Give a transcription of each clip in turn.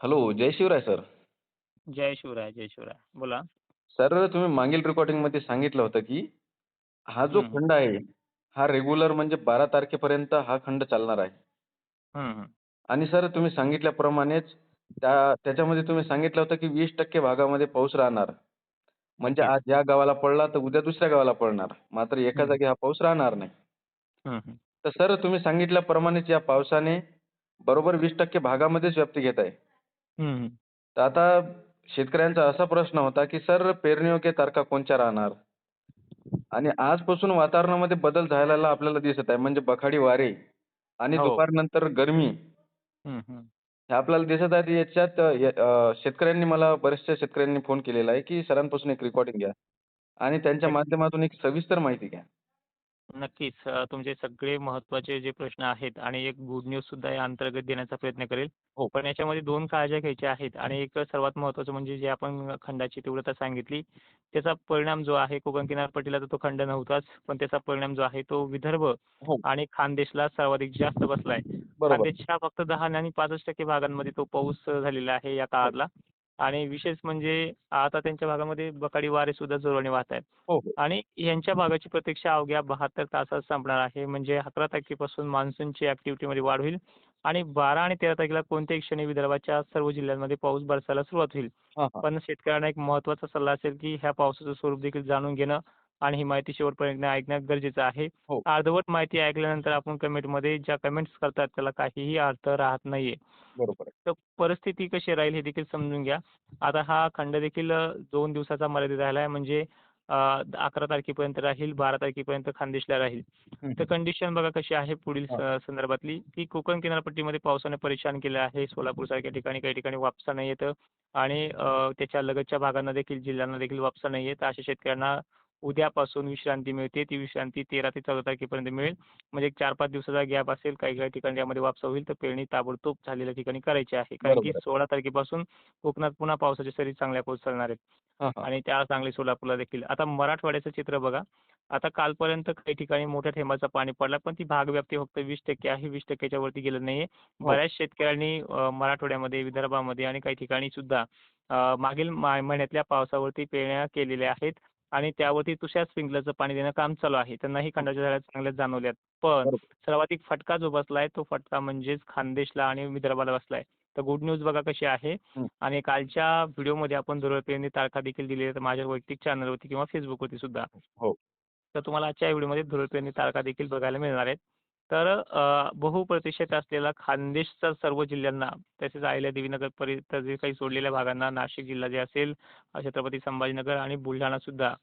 Hello जय Shivray sir जय शिवराय जय शिवराय बोला सर तुम्ही मागील रेकॉर्डिंगमध्ये सांगितलं होतं की हा जो हम्म. खंड आहे हा रेग्युलर म्हणजे बारा तारखेपर्यंत हा खंड चालणार आहे हम्म. आणि सर तुम्ही सांगितल्याप्रमाणेच त्या त्याच्यामध्ये तुम्ही सांगितलं होतं की वीस टक्के भागामध्ये पाऊस राहणार म्हणजे. आज या गावाला पडला तर उद्या दुसऱ्या गावाला पडणार मात्र एका हम्म. जागी हा पाऊस राहणार नाही हम्म, हम्म. तर सर तुम्ही सांगितल्याप्रमाणेच या पावसाने बरोबर वीस टक्के भागामध्येच व्याप्ती घेत आहे तर आता शेतकऱ्यांचा असा प्रश्न होता की सर पेरणीयोग्य तारखा कोणत्या राहणार आणि आजपासून वातावरणामध्ये बदल झालेला आपल्याला दिसत आहे म्हणजे बखाडी वारे आणि हो. दुपारनंतर गरमी. हे आपल्याला दिसत आहे याच्यात अ, य- अ, शेतकऱ्यांनी मला बऱ्याचशा शेतकऱ्यांनी फोन केलेला आहे की सरांपासून एक रेकॉर्डिंग घ्या आणि त्यांच्या. माध्यमातून एक सविस्तर माहिती घ्या नक्कीच. तुमचे सगळे महत्त्वाचे जे प्रश्न आहेत आणि एक गुड न्यूज सुद्धा या अंतर्गत देण्याचा प्रयत्न करेल. हो. पण याच्यामध्ये दोन काळज्या घ्यायच्या आहेत आणि एक सर्वात महत्त्वाचं म्हणजे जे आपण खंडाची तीव्रता सांगितली त्याचा परिणाम जो आहे कोकण किनारपट्टीला तर तो खंड नव्हताच पण त्याचा परिणाम जो आहे तो विदर्भ हो. आणि खानदेशला सर्वाधिक जास्त बसलाय. बरोबर. खानदेशच्या फक्त दहा आणि पाचच टक्के भागांमध्ये तो पाऊस झालेला आहे या काळातला. आणि विशेष म्हणजे आता त्यांच्या भागामध्ये बकाडी वारे सुद्धा जोराने वाहत आहेत. हो हो. आणि यांच्या भागाची प्रतीक्षा अवघ्या बहात्तर तासात संपणार आहे. म्हणजे अकरा तारखेपासून मान्सूनची ॲक्टिव्हिटीमध्ये वाढ होईल. आणि बारा आणि तेरा तारखेला कोणत्याही क्षणी विदर्भाच्या सर्व जिल्ह्यांमध्ये पाऊस बरसायला सुरुवात होईल. पण शेतकऱ्यांना एक महत्त्वाचा सल्ला असेल की ह्या पावसाचं स्वरूप देखील जाणून घेणं आणि ही माहिती शेवटपर्यंत ऐकणं गरजेचं आहे. हो. अर्धवट माहिती ऐकल्यानंतर आपण कमेंटमध्ये ज्या कमेंट्स करतात त्याला काहीही अर्थ राहत नाहीये. बरोबर आहे. तर परिस्थिती कशी राहील हे देखील समजून घ्या. आता हा खंड देखील अ, दोन दिवसाचा मर्यादित राहिला आहे म्हणजे अ, अकरा तारखेपर्यंत राहील बारा तारखेपर्यंत खानदेशला राहील. तर कंडिशन बघा कशी आहे पुढील हा. स- संदर्भातली. की कोकण किनारपट्टीमध्ये पावसाने परेशान केलं आहे. सोलापूर सारख्या ठिकाणी काही ठिकाणी वापसा नाही येतं. आणि अ, त्याच्या लगतच्या भागांना देखील जिल्ह्यांना देखील वापसा नाही येत. अशा शेतकऱ्यांना उद्यापासून विश्रांती मिळते. ती विश्रांती तेरा ते चौदा तारखेपर्यंत मिळेल. म्हणजे एक चार पाच दिवसाचा गॅप असेल काही काही ठिकाणी त्यामध्ये वापसा होईल तर पेरणी ताबडतोब झालेल्या ठिकाणी करायची आहे. कारण की. सोळा तारखेपासून कोकणात पुन्हा पावसाच्या सरी चांगल्या कोसळणार आहेत. आणि त्या चांगली सोलापूरला देखील. आता मराठवाड्याचं चित्र बघा. आता कालपर्यंत काही ठिकाणी मोठ्या थेंबाचा पाणी पडला पण ती भागव्याप्ती फक्त वीस टक्के आहे. वीस टक्क्याच्या वरती गेलं नाहीये. हो. बऱ्याच शेतकऱ्यांनी मराठवाड्यामध्ये विदर्भामध्ये आणि काही ठिकाणी सुद्धा मागील महिन्यातल्या पावसावरती पेरण्या केलेल्या आहेत. आणि त्यावरती तुषार स्प्रिंकलरचं पाणी देणं काम चालू आहे. त्यांनाही खंडाच्या झाड्या चांगल्याच जाणवल्यात. पण सर्वाधिक फटका जो बसलाय तो फटका म्हणजेच खानदेशला आणि विदर्भाला बसलाय. तर गुड न्यूज बघा कशी आहे. आणि कालच्या व्हिडिओमध्ये आपण पेरणी तारखा देखील दिली आहेत माझ्या वैयक्तिक चॅनलवरती किंवा फेसबुकवरती सुद्धा. हो. तर तुम्हाला आजच्या व्हिडिओमध्ये पेरणी तारखा देखील बघायला मिळणार आहेत. तर बहुप्रतिक्षेत असलेला खानदेशचा सर्व जिल्ह्यांना तसेच अहिल्या देवीनगर परिसर जे काही सोडलेल्या भागांना नाशिक जिल्हा जे असेल छत्रपती संभाजीनगर आणि बुलढाणा सुद्धा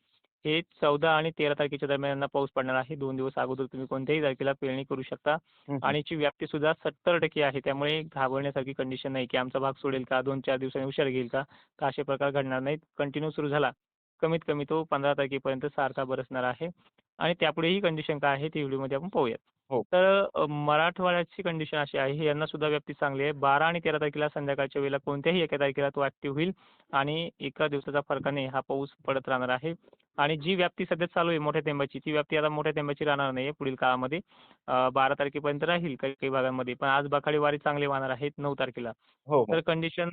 हे चौदा आणि तेरा तारखेच्या दरम्यान यांना पाऊस पडणार आहे. दोन दिवस अगोदर तुम्ही कोणत्याही तारखेला पेरणी करू शकता. आणि याची व्याप्ती सुद्धा सत्तर टक्के आहे. त्यामुळे घाबरण्यासारखी कंडिशन नाही की आमचा भाग सोडेल का? दोन चार दिवसांनी उशीर घेईल का? असे प्रकार घडणार नाहीत. कंटिन्यू सुरू झाला. कमीत कमी तो पंधरा तारखेपर्यंत सारखा बरसणार आहे. आणि त्यापुढे ही कंडिशन काय आहे ती व्हिडिओमध्ये आपण पाहूयात. हो. तर मराठवाड्याची कंडिशन अशी आहे यांना सुद्धा व्याप्ती चांगली आहे. बारा आणि तेरा तारखेला संध्याकाळच्या वेळेला कोणत्याही एका तारखेला तो ॲक्टिव्ह होईल आणि एका दिवसाचा फरकाने हा पाऊस पडत राहणार आहे. आणि जी व्याप्ती सध्या चालू आहे मोठ्या थेंबाची ती व्याप्ती आता मोठ्या थेंबाची राहणार नाही पुढील काळामध्ये. अ, बारा तारखेपर्यंत राहील काही काही भागांमध्ये पण आज बखाडी वारे चांगले वाहणार आहेत नऊ तारखेला. हो हो. तर कंडिशन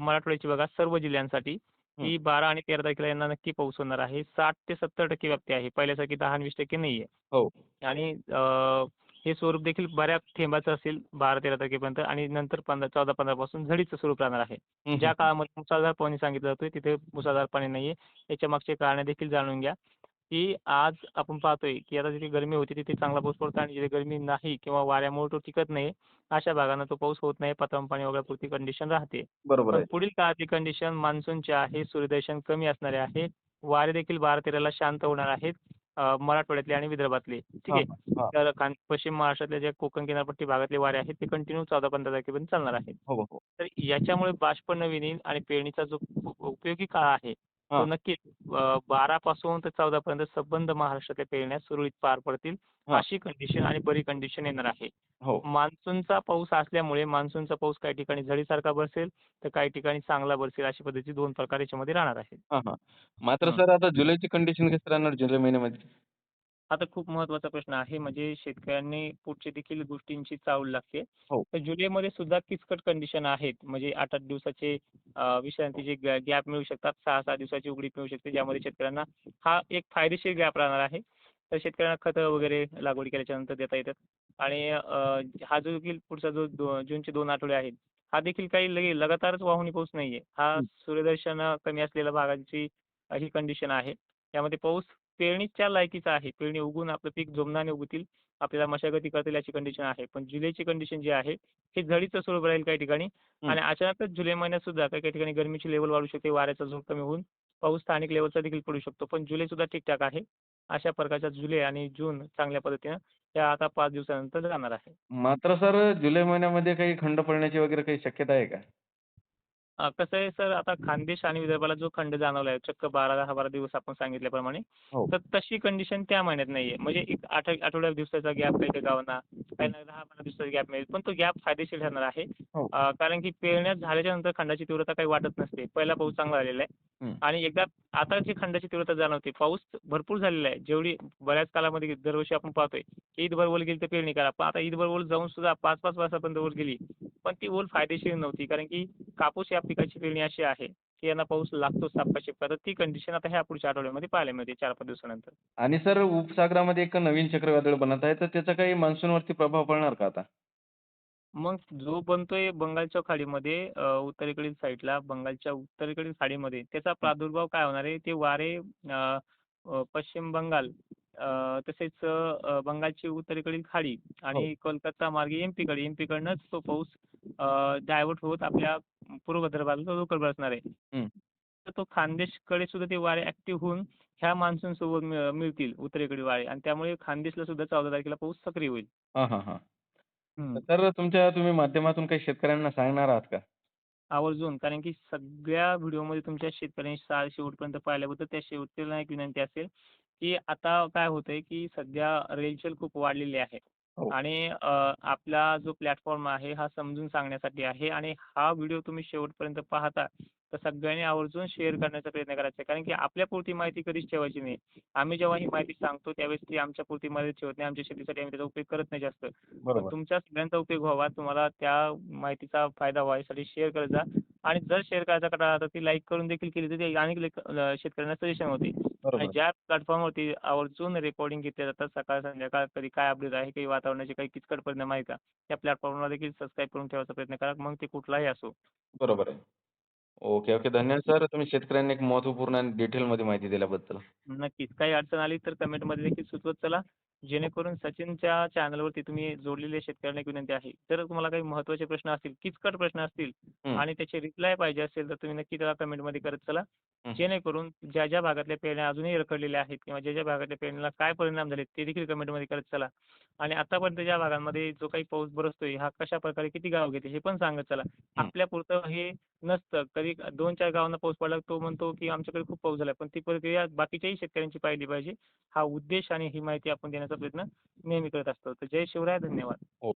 मराठवाड्याची बघा सर्व जिल्ह्यांसाठी. की बारा आणि तेरा तारखेला यांना नक्की पाऊस होणार आहे. साठ ते सत्तर टक्के व्याप्ती आहे. पहिल्यासारखी दहा आणि वीस टक्के नाही आहे. हो. आणि अ, हे स्वरूप देखील बऱ्याच थेंबाचं असेल बारा तेरा तारखेपर्यंत आणि नंतर पंधरा चौदा पंधरापासून झडीचं स्वरूप राहणार आहे. ज्या. काळामध्ये मुसळधार पाणी सांगितलं जातोय तिथे मुसळधार पाणी नाही आहे याच्या मागचे कारणे देखील जाणून घ्या. की आज आपण पाहतोय की आता जिथे गरमी होती तिथे चांगला पाऊस पडतो आणि जिथे गरमी नाही किंवा वाऱ्यामुळे तो टिकत नाही अशा भागांना तो पाऊस होत नाही पतन पाणी वगैरे कंडिशन राहते. बरोबर पण पुढील काळातली कंडिशन मान्सूनची आहे सूर्यदर्शन कमी असणारे आहे वारे देखील बारा तेराला शांत होणार आहेत अ, मराठवाड्यातले आणि विदर्भातले. ठीक आहे? हा, हा. तर खान पश्चिम महाराष्ट्रातल्या ज्या कोकण किनारपट्टी भागातले वारे आहेत ते कंटिन्यू चौदा पंधरा तारखेपर्यंत चालणार आहेत. हो हो तर याच्यामुळे बाष्प नवीन येईल आणि पेरणीचा जो उपयोगी काळ आहे हा. तो नक्कीच बारा पासून ते चौदा पर्यंत संबंध महाराष्ट्रातल्या पेरण्या सुरळीत पार पडतील. अशी कंडिशन आणि बरी कंडिशन येणार आहे. हो. मान्सूनचा पाऊस असल्यामुळे मान्सूनचा पाऊस काही ठिकाणी झडीसारखा बरसेल तर काही ठिकाणी चांगला बरसेल अशी पद्धतीचे दोन प्रकार याच्यामध्ये राहणार आहेत. हा हा. मात्र. सर आता जुलैची कंडिशन कशी राहणार जुलै महिन्यामध्ये? हा तर खूप महत्त्वाचा प्रश्न आहे. म्हणजे शेतकऱ्यांनी पुढची देखील गोष्टींची चावल लागते. हो. तर जुलैमध्ये सुद्धा किचकट कंडिशन आहेत. म्हणजे 8-8 दिवसाचे अ, विश्रांतीचे गॅ गॅप मिळू शकतात. 6-6 दिवसाची उघडीप मिळू शकते. ज्यामध्ये शेतकऱ्यांना हा एक फायदेशीर गॅप राहणार आहे. तर शेतकऱ्यांना खतं वगैरे लागवड केल्याच्यानंतर देता येतात. आणि अ, हा जो देखील पुढचा जो दो जूनचे 2 आठवडे आहेत, हा देखील काही लगे लगातारच वाहुनी पाऊस नाहीये. हा हं. सूर्यदर्शन कमी असलेल्या भागांची ही कंडिशन आहे. त्यामध्ये पाऊस पेरणीच्या लायकीचा आहे. पेरणी उगवून आपलं पीक जोमाने उगवतील, आपल्याला मशागती करतील याची कंडिशन आहे. पण जुलैची कंडिशन जी आहे, हे झडीचं स्वरूप राहील काही ठिकाणी. आणि अचानकच जुलै महिन्यात सुद्धा काही काही ठिकाणी गरमीची लेव्हल वाढू शकते. वाऱ्याचा झोत कमी होऊन पाऊस स्थानिक लेव्हलचा देखील पडू शकतो. पण जुलैसुद्धा ठीकठाक आहे. अशा प्रकारच्या जुलै आणि जून चांगल्या पद्धतीनं या आता 5 दिवसानंतर जाणार आहे. मात्र सर जुलै महिन्यामध्ये काही खंड पडण्याची वगैरे काही शक्यता आहे का? कसं आहे सर आता खानदेश आणि विदर्भाला जो खंड जाणवला आहे चक्क 12-10-12 दिवस आपण सांगितल्याप्रमाणे, हो. तर तशी कंडिशन त्या महिन्यात नाहीये. म्हणजे एक आठ आठवड्या दिवसाचा गॅप काही काही गावांना, काहींना 10-12 दिवसाचा गॅप मिळेल. पण तो गॅप फायदेशीर ठरणार आहे. हो. कारण की पेरण्या झाल्याच्यानंतर खंडाची तीव्रता काही वाटत नसते. पहिला पाऊस चांगला झालेला आहे. आणि एकदा आता जी खंडाची तीव्रता जाणवते, पाऊस भरपूर झालेला आहे. जेवढी बऱ्याच कालामध्ये दरवर्षी आपण पाहतोय, ईदभर ओल गेली तर पेरणी करा. पण आता ईदभर ओल जाऊन सुद्धा 5-5 वर्षापर्यंत ओल गेली. पण ती ओल फायदेशीर नव्हती. कारण की कापूस या पिकाची पेरणी अशी आहे, की यांना पाऊस लागतो सापका-शिपका. तर ती कंडिशन आता ह्या पुढच्या आठवड्यामध्ये पाहायला मिळते 4-5 दिवसानंतर. आणि सर उपसागरामध्ये एक नवीन चक्रीवादळ बनत आहे, तर त्याचा काही मान्सूनवरती प्रभाव पडणार का आता? मग जो बनतोय बंगालच्या खाडीमध्ये उत्तरेकडील साईडला बंगालच्या उत्तरेकडील खाडीमध्ये त्याचा प्रादुर्भाव काय होणार आहे, ते वारे पश्चिम बंगाल तसेच बंगालची उत्तरेकडील खाडी आणि कोलकाता मार्गे एम-पीकडे एम-पीकडनंच तो पाऊस डायव्हर्ट होत आपल्या पूर्व विदर्भाला तो लोकल बसणार आहे. हं. तर तो खानदेशकडे सुद्धा ते वारे ॲक्टिव्ह होऊन ह्या मान्सूनसोबत मिळ मिळतील उत्तरेकडील वारे आणि त्यामुळे खानदेशला सुद्धा 14 तारखेला पाऊस सक्रिय होईल. हां, हां, हां. हं. तर तुमच्या तुम्ही माध्यमातून काही शेतकऱ्यांना सांगणार आहात का? आवर्जून. कारण की सगळ्या व्हिडिओमध्ये तुमच्या शेतकऱ्यांनी शेवटपर्यंत पाहिल्याबद्दल त्या शेवटच्याला एक विनंती असेल, की आता काय होतंय, की सध्या रेलचेल खूप वाढलेली आहे. हो. आणि अ, आपला जो प्लॅटफॉर्म आहे हा समजून सांगण्यासाठी आहे आणि हा व्हिडिओ तुम्ही शेवटपर्यंत पाहता, तर सगळ्यांनी आवर्जून शेअर करण्याचा प्रयत्न करायचा. कारण की आपल्यापुरती माहिती कधीच ठेवायची नाही. आम्ही जेव्हा ही माहिती सांगतो त्यावेळेस ती आमच्यापुरती मर्यादित ठेवत नाही. आमच्या शेतीसाठी आम्ही त्याचा उपयोग करत नाही जास्त. पण बरोबर. तुमच्या सगळ्यांचा उपयोग व्हावा, तुम्हाला त्या माहितीचा फायदा व्हावा यासाठी शेअर करत जा आणि जर शेअर करायचा कंटाळा आला तर ती लाईक करून देखील केली तर ते अनेक लेक शेतकऱ्यांना सजेशन होते. ज्या प्लॅटफॉर्मवरती आवर्जून रेकॉर्डिंग घेतल्या जातात सकाळ संध्याकाळ कधी काय अपडेट आहे, काही वातावरणाचे काही किचकट परिणाम आहे का? त्या प्लॅटफॉर्मला देखील सबस्क्राईब करून ठेवायचा प्रयत्न करा. मग ते कुठलाही असो. बरोबर आहे. Okay, okay. धन्यवाद सर. तुम्ही शेतकऱ्यांना एक महत्त्वपूर्ण आणि डिटेलमध्ये माहिती दिल्याबद्दल. नक्कीच. काही अडचण आली तर कमेंटमध्ये देखील सुचवत चला. जेणेकरून सचिनच्या चॅनलवरती तुम्ही जोडलेले शेतकऱ्यांना एक विनंती आहे. जर तुम्हाला काही महत्त्वाचे प्रश्न असतील, किचकट प्रश्न असतील. आणि त्याचे रिप्लाय पाहिजे असेल तर तुम्ही नक्की त्याला कमेंटमध्ये करत चला. जेणेकरून ज्या ज्या भागातल्या पेरण्या अजूनही रखडलेल्या आहेत किंवा ज्या ज्या भागातल्या पेरण्याला काय परिणाम झालेत ते देखील कमेंटमध्ये करत चला. आणि आतापर्यंत ज्या भागांमध्ये जो काही पाऊस बरसतोय हा कशाप्रकारे किती गाव घेते हे पण सांगत चला. हं. आपल्यापुरतं हे नसतं. कधी 2-4 गावांना पाऊस पडला तो म्हणतो, की आमच्याकडे खूप पाऊस झाला. पण ती प्रक्रिया बाकीच्याही शेतकऱ्यांची पाहिली पाहिजे. हा उद्देश आणि ही माहिती आपण देण्याचा प्रयत्न नेहमी करत असतो. तर जय शिवराय. धन्यवाद. हो.